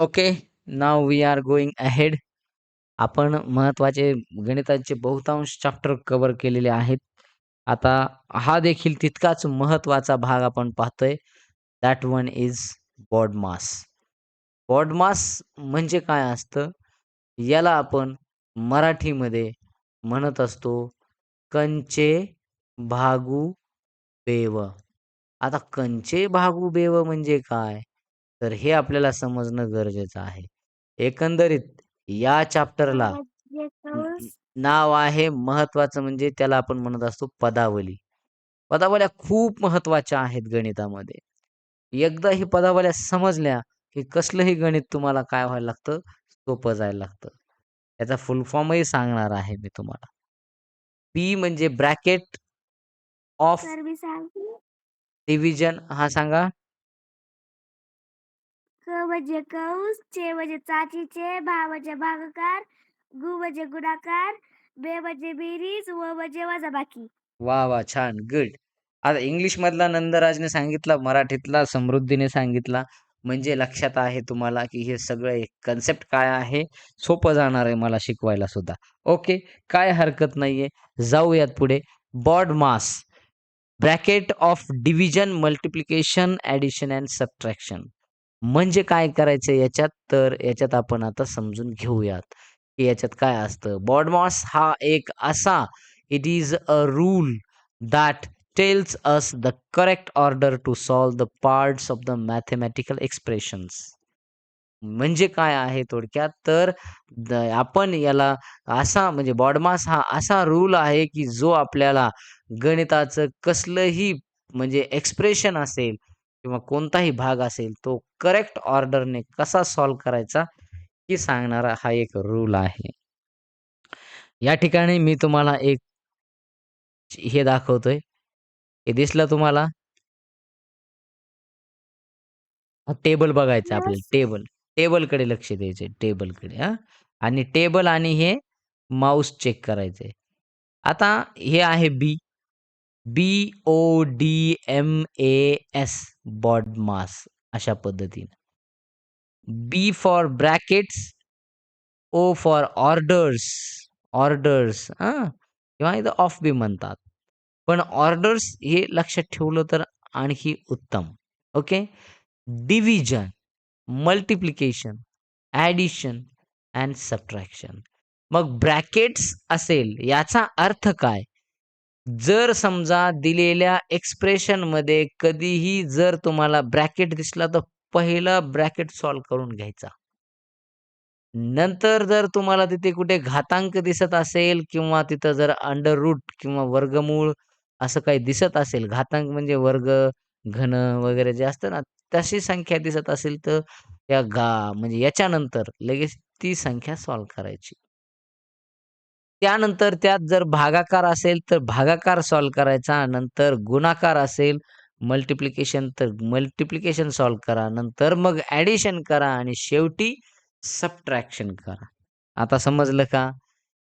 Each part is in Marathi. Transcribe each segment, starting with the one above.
Okay now we are going ahead आपण महत्त्वाचे गणिताचे बहुतांश चॅप्टर कव्हर केलेले आहेत. आता हा देखील तितकाच महत्त्वाचा भाग आपण पाहतोय. That one is BODMAS BODMAS म्हणजे काय असतं? याला आपण मराठीमध्ये म्हणत असतो कंचे भागू बेव. आता कंचे भागू बेव म्हणजे काय? तर हे आपल्याला समजणं गरजेचं आहे. एकंदरीत या चॅप्टरला नाव आहे महत्वाचं म्हणजे त्याला आपण म्हणत असतो पदावली. पदावल्या खूप महत्त्वाच्या आहेत गणितामध्ये. एकदा ही पदावल्या समजल्या की कसलंही गणित तुम्हाला काय व्हायला लागतं? सोपं जायला लागतं. याचा फुल फॉर्मही सांगणार आहे मी तुम्हाला. पी म्हणजे ब्रॅकेट ऑफ डिव्हिजन हा सांगा. क म्हणजे कौस चे म्हणजे चाचीचे भा म्हणजे भागाकार गु म्हणजे गुणाकार बे म्हणजे बेरीज व म्हणजे वजाबाकी. वा वा छान गुड आता इंग्लिश मधला नंदराजने सांगितला मराठीतला समृद्धीने सांगितला. म्हणजे लक्षात आहे तुम्हाला की हे सगळं एक कन्सेप्ट काय आहे? सोपं जाणार आहे मला शिकवायला सुद्धा. ओके काय हरकत नाहीये. जाऊयात पुढे. BODMAS bracket of division multiplication addition and subtraction म्हणजे काय करायचं याच्यात? तर याच्यात आपण आता समजून घेऊयात की याच्यात काय असतं. बॉडमॉस हा एक असा it is a rule that tells us the correct order to solve the parts of the mathematical expressions म्हणजे काय आहे थोडक्यात? तर आपण याला असा म्हणजे बॉडमास हा असा रूल आहे की जो आपल्याला गणिताचं कसलंही म्हणजे एक्सप्रेशन असेल किंवा कोणताही भाग असेल तो करेक्ट ऑर्डरने कसा सॉल्व करायचा हे सांगणारा हा एक रूल आहे. या ठिकाणी मी तुम्हाला एक हे दाखवतोय. हे दिसलं तुम्हाला? टेबल बघायचं आपल्याला. टेबल टेबलकडे लक्ष द्यायचे टेबलकडे हा. आणि टेबल आणि हे माऊस चेक करायचे आता हे आहे B B O D M A S BODMAS अशा पद्धतीने. B for brackets O for orders orders हां? किंवा इथं ऑफ बी म्हणतात. पण ऑर्डर्स हे लक्षात ठेवलं तर आणखी उत्तम. Okay? Division multiplication addition and subtraction मग ब्रॅकेट्स असेल याचा अर्थ काय? जर समजा दिलेल्या एक्सप्रेशनमध्ये कधीही जर तुम्हाला ब्रॅकेट दिसला तर पहिला ब्रॅकेट सॉल्व करून घ्यायचा. नंतर जर तुम्हाला तिथे कुठे घातांक दिसत असेल किंवा तिथं जर अंडर रूट किंवा वर्गमूळ असं काही दिसत असेल घातांक म्हणजे वर्ग घन वगैरे जे असतं ना तशी संख्या दिसत असेल तर या गा म्हणजे याच्यानंतर लगेच ती संख्या सॉल्व करायची. त्यानंतर त्यात जर भागाकार असेल तर भागाकार सॉल्व करायचा नंतर गुणाकार असेल मल्टिप्लिकेशन तर मल्टिप्लिकेशन सॉल्व करा नंतर मग ॲडिशन करा आणि शेवटी सबट्रॅक्शन करा. आता समजलं का?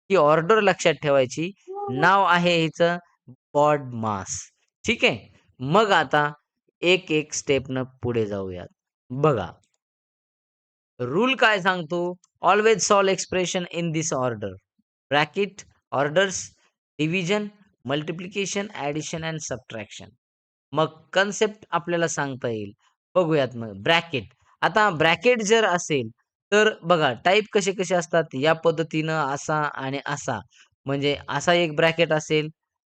ही ऑर्डर लक्षात ठेवायची. नाव आहे हिचं बॉड मास ठीक आहे? मग आता एक एक स्टेपनं पुढे जाऊयात. बघा. रूल काय सांगतो? Always solve expression in this order bracket orders division multiplication addition and subtraction. मग कन्सेप्ट आपल्याला सांगता येईल. बघूयात मग ब्रॅकेट. आता ब्रॅकेट जर असेल तर बघा टाईप कसे कसे असतात? या पद्धतीनं असा आणि असा. म्हणजे असा एक ब्रॅकेट असेल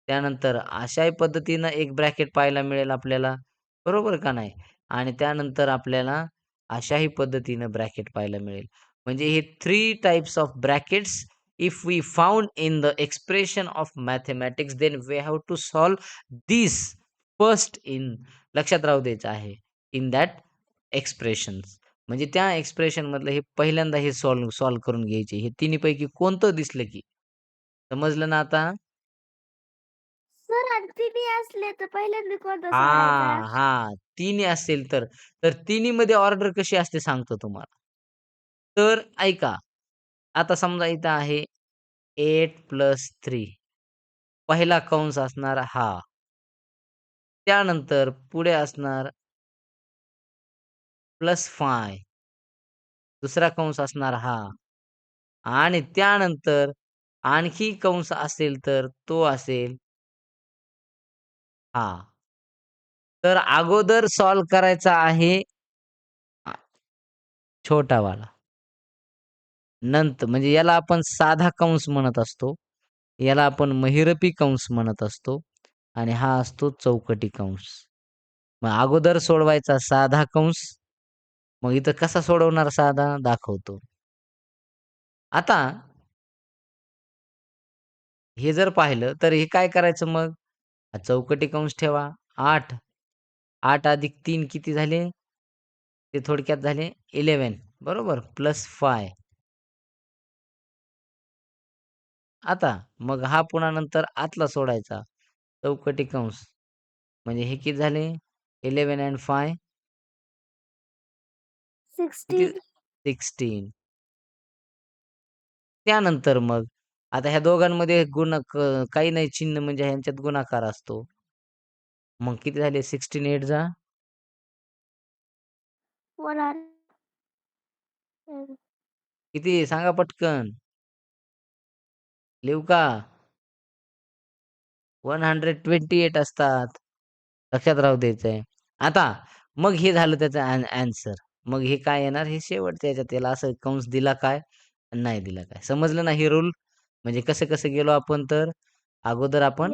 त्यानंतर अशाही पद्धतीनं एक ब्रॅकेट पाहायला मिळेल आपल्याला. बरोबर का नाही? आणि त्यानंतर आपल्याला अशाही पद्धतीनं ब्रॅकेट पाहायला मिळेल. म्हणजे हे three types of brackets if we found in the expression of mathematics then we have to solve this first in लक्षात राहू द्यायचं आहे. इन दॅट एक्सप्रेशन्स म्हणजे त्या एक्सप्रेशन मधलं हे पहिल्यांदा हे सॉल्व सॉल्व करून घ्यायचे. हे तिन्हीपैकी कोणतं दिसलं की? समजलं ना आता? सर आणि तिन्ही असले तर पहिल्यांदा कोणता हा हा तिन्ही असेल तर. तर तिन्ही मध्ये ऑर्डर कशी असते सांगतो तुम्हाला. तर ऐका आता समजा इथं आहे एट प्लस थ्री. पहिला कंस असणार हा. त्यानंतर पुढे असणार प्लस फाय. दुसरा कंस असणार हा. आणि त्यानंतर आणखी कंस असेल तर तो असेल हा. तर अगोदर सॉल्व करायचा आहे छोटावाला. नंतर म्हणजे याला आपण साधा कंस म्हणत असतो. याला आपण महिरपी कंस म्हणत असतो. आणि हा असतो चौकटी कंस. मग अगोदर सोडवायचा साधा कंस. मग इथं कसा सोडवणार साधा? दाखवतो. आता हे जर पाहिलं तर हे काय करायचं मग? चौकटी कंस ठेवा. आठ. आठ अधिक तीन किती झाले? ते थोडक्यात झाले इलेवन बरोबर? प्लस फाय आता मग हा पुन्हा नंतर आतला सोडायचा. चौकटी कंस. म्हणजे हे किती झाले? Eleven and five? किती? सिक्स्टीन. त्यानंतर मग आता ह्या दोघांमध्ये गुण क- काही नाही चिन्ह म्हणजे ह्यांच्यात गुणाकार असतो. मग किती झाले? सिक्स्टीन एट जा. वन किती? सांगा पटकन. लिहू का? वन हंड्रेड ट्वेंटी एट असतात. लक्षात राहू द्यायचंय. आता मग हे झालं त्याचं अँसर मग हे काय येणार? हे शेवटच्या याच्यात याला असं कंस दिला काय? नाही दिला काय. समजलं ना हे रूल म्हणजे कसं कसं गेलो आपण तर? अगोदर आपण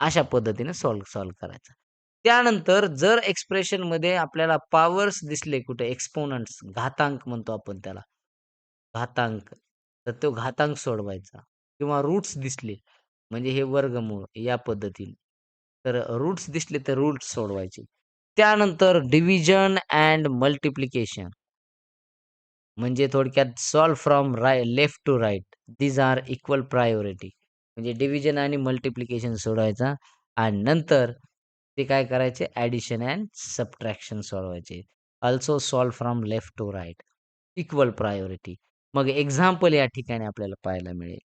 अशा पद्धतीने सॉल्व सॉल्व करायचा. त्यानंतर जर एक्सप्रेशनमध्ये आपल्याला पॉवर्स दिसले कुठे? एक्सपोनंट्स घातांक म्हणतो आपण त्याला. घातांक. तर तो घातांक सोडवायचा. किंवा रूट्स दिसले म्हणजे हे वर्गमूळ या पद्धतीने. तर रूट्स दिसले तर रूट्स सोडवायचे. त्यानंतर डिव्हिजन अँड मल्टिप्लिकेशन म्हणजे थोडक्यात solve from right left to right these are equal priority म्हणजे डिव्हिजन आणि मल्टिप्लिकेशन सोडवायचा. आणि नंतर ते काय करायचे? ॲडिशन अँड सबट्रॅक्शन सोडवायचे. Also solve from left to right equal priority मग एक्झाम्पल या ठिकाणी आपल्याला पाहायला मिळेल.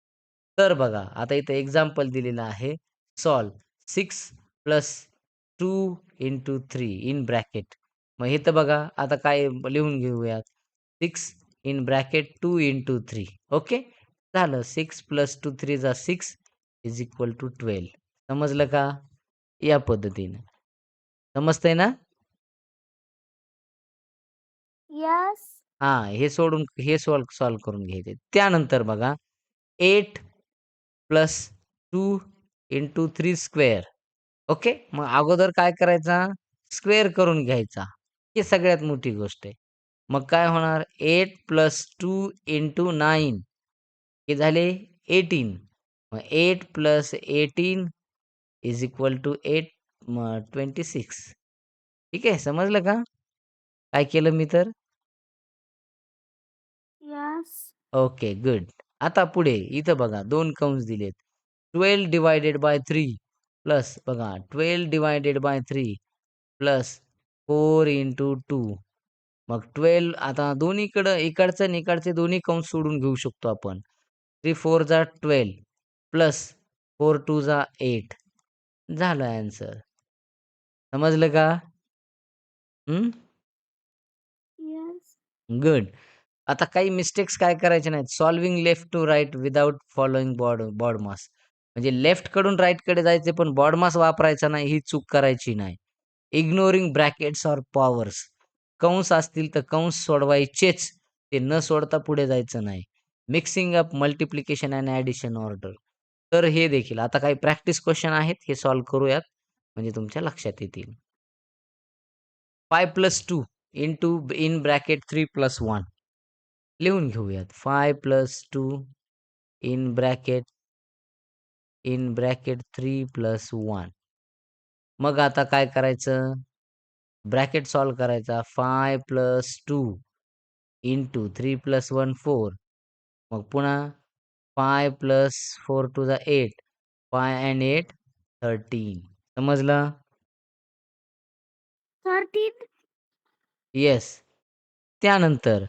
तर बघा आता इथं एक्झाम्पल दिलेलं आहे. Solve six plus two into three in bracket मग हे तर बघा आता काय लिहून घेऊयात? Six in bracket two into three okay झालं. सिक्स प्लस टू थ्री जा six is equal to twelve समजलं का? या पद्धतीने. समजतंय ना? हा हे सोडून हे सॉल्व सॉल्व करून घ्यायचे. त्यानंतर बघा eight plus two into three square. Okay? मग अगोदर काय करायचा? स्क्वेअर करून घ्यायचा. ही सगळ्यात मोठी गोष्ट आहे. मग काय होणार? Eight plus two into nine. हे झाले एटीन. मग eight plus eighteen is equal to eight. Twenty six. ठीक आहे? समजलं का? काय केलं मी तर? Yes okay good. आता पुढे इथं बघा दोन कंस दिलेत. Twelve divided by three plus बघा twelve divided by three plus four into two मग ट्वेल्व आता दोन्हीकडं इकडचं आणि इकडचे दोन्ही कंस सोडून घेऊ शकतो आपण. थ्री फोर जा ट्वेल्व प्लस फोर टू जा एट झालं आन्सर समजलं का? गुड आता काही मिस्टेक्स काय करायचे नाहीत. Solving left to right without following BOD BODMAS म्हणजे लेफ्टकडून कडे जायचे पण बॉडमास वापरायचा नाही ही चूक करायची नाही. इग्नोरिंग ब्रॅकेट्स ऑर पॉवर्स कंस असतील तर कंस सोडवायचेच. ते न सोडता पुढे जायचं नाही. Mixing up multiplication and addition order तर हे देखील आता काही प्रॅक्टिस क्वेश्चन आहेत हे सॉल्व करूयात. म्हणजे तुमच्या लक्षात येतील. Five plus two into in bracket three plus one लिहून घेऊयात. Five plus two in bracket in bracket three plus one मग आता काय करायचं? ब्रॅकेट सॉल्व करायचा. Five plus two into three plus one four मग पुन्हा five plus four two the eight five and eight thirteen समजलं? थर्टीन येस त्यानंतर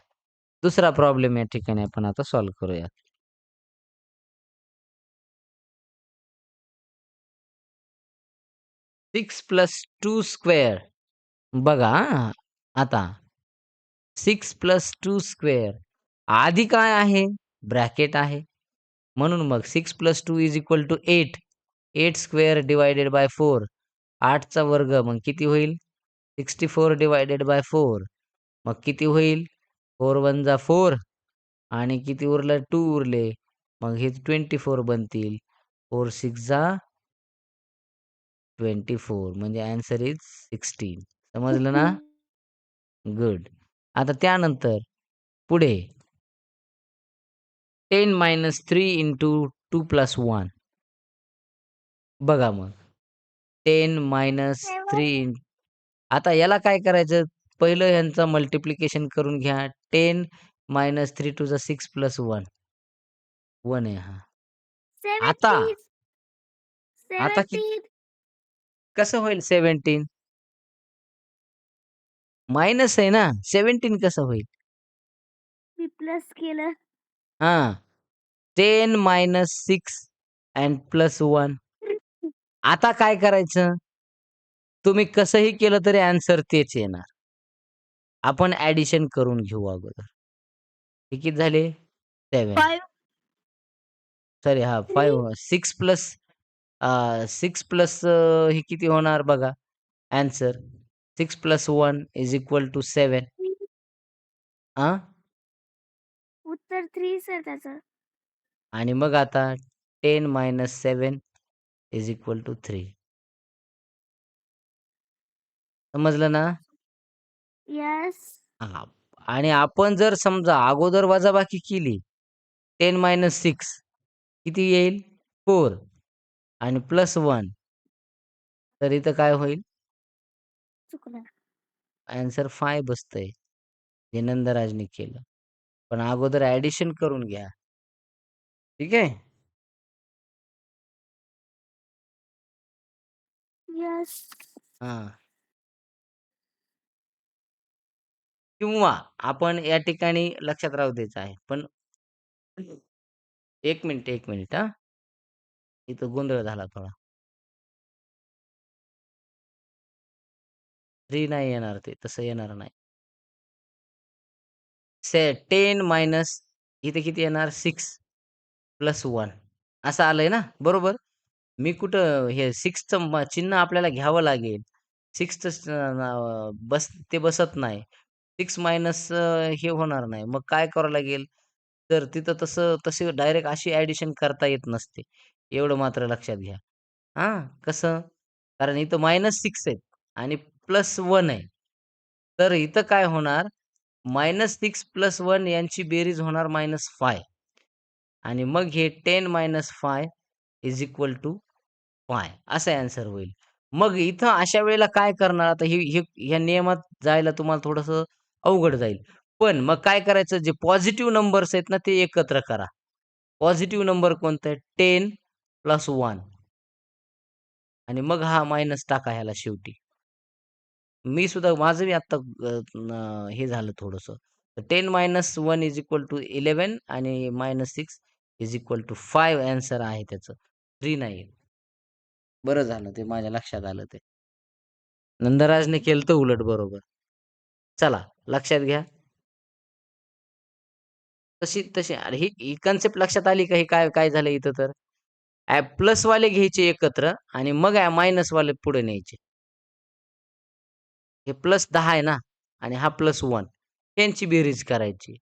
दुसरा प्रॉब्लेम या ठिकाणी आपण आता सॉल्व करूया सिक्स प्लस टू स्क्वेअर. बघा आता. Six plus two square. आधी काय आहे? ब्रॅकेट आहे. म्हणून मग six plus two is equal to eight. Eight square divided by four. आठचा वर्ग मग किती होईल? Sixty four divided by four. मग किती होईल? फोर वन जा फोर आणि किती उरलं? टू उरले. मग हे ट्वेंटी फोर बनतील. फोर सिक्स जा ट्वेंटी फोर. म्हणजे आन्सर इज सिक्स्टीन. समजलं ना? गुड आता त्यानंतर पुढे. Ten minus three into two plus one. बघा मग. टेन मायनस थ्री इन आता याला काय करायचं? पहिलं ह्यांचं मल्टिप्लिकेशन करून घ्या. टेन मायनस थ्री टू ज सिक्स प्लस वन वन आहे हा. आता? आता कि- कसं होईल सेव्हन्टीन मायनस आहे ना? सेव्हन्टीन कसं होईल? मी प्लस केलं. हा. Ten minus six and plus one आता काय करायचं? तुम्ही कसंही केलं तरी आन्सर तेच येणार. आपण ऍडिशन करून घेऊ अगोदर. हे किती झाले? सेवन फाईव्ह सॉरी हा five six plus six plus हे किती होणार बघा? Answer six plus one is equal to seven हा उत्तर थ्री सर त्याचं. आणि मग आता ten minus seven is equal to three समजलं ना? यस हा आणि आपण जर समजा अगोदर वजाबाकी केली टेन मायनस सिक्स किती येईल? फोर. आणि प्लस वन. तर इथं काय होईल? चुकलं. आन्सर फाय बसतंय जे नंदराजने केलं. पण अगोदर ऍडिशन करून घ्या. ठीक आहे? यस हा. किंवा आपण या ठिकाणी लक्षात राहू द्यायचं आहे. पण एक मिनिट एक मिनिट हा. इथं गोंधळ झाला थोडा. थ्री नाही येणार ते तसं येणार नाही. से टेन मायनस इथे किती येणार? Six plus one. असं आलंय ना? बरोबर? मी कुठं हे सिक्सचं चिन्ह आपल्याला घ्यावं लागेल. सिक्सचं बस ते बसत नाही. सिक्स मायनस हे होणार नाही. मग काय करावं लागेल? तर तिथं तसं तसे डायरेक्ट अशी ऍडिशन करता येत नसते. एवढं मात्र लक्षात घ्या. हा कसं? कारण इथं मायनस सिक्स आहेत आणि प्लस वन आहे. तर इथं काय होणार? मायनस सिक्स प्लस वन यांची बेरीज होणार मायनस फाय. आणि मग हे ten minus five is equal to five. असा आन्सर होईल. मग इथं अशा वेळेला काय करणार? आता हे हे ह्या नियमात जायला तुम्हाला थोडंसं अवघड जाईल. पण मग काय करायचं? जे पॉझिटिव्ह नंबर्स आहेत ना ते एकत्र करा. पॉझिटिव्ह नंबर कोणतं आहे? टेन प्लस वन आणि मग हा मायनस टाका ह्याला शेवटी. मी सुद्धा माझं मी आत्ता हे झालं थोडंसं. Ten minus one is equal to eleven आणि minus six is equal to five answer आहे त्याचं. थ्री नाही बरं झालं ते माझ्या लक्षात आलं ते. नंदराजने केलं तर उलट बरोबर. चला. लक्षात घ्या. तशी तशी अरे ही ही कन्सेप्ट लक्षात आली का? हे काय काय झालं इथं तर? प्लस वाले घ्यायचे एकत्र आणि मग मायनस वाले पुढे न्यायचे. हे प्लस दहा आहे ना? आणि हा प्लस वन त्यांची बेरीज करायची.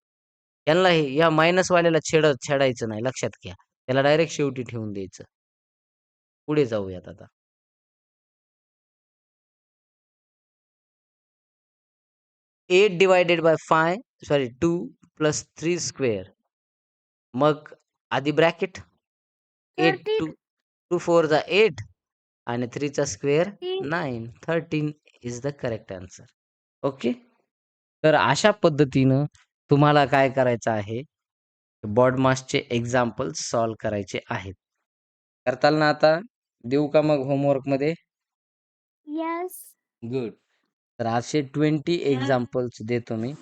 यांना हे या मायनस वाल्याला छेडत छेडायचं नाही. लक्षात घ्या. त्याला डायरेक्ट शेवटी ठेवून द्यायचं. पुढे जाऊयात आता. Eight divided by five sorry two plus three square मग आधी bracket eight two two four जा एट आणि थ्रीचा square nine thirteen is the correct answer okay तर अशा पद्धतीनं तुम्हाला काय करायचं आहे? बॉडमासचे एक्झाम्पल्स सॉल्व करायचे आहेत. करताल ना आता? देऊ का मग होमवर्कमध्ये यस गुड तर असे ट्वेंटी एक्झाम्पल्स देतो मी.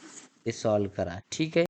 ते सॉल्व करा. ठीक आहे?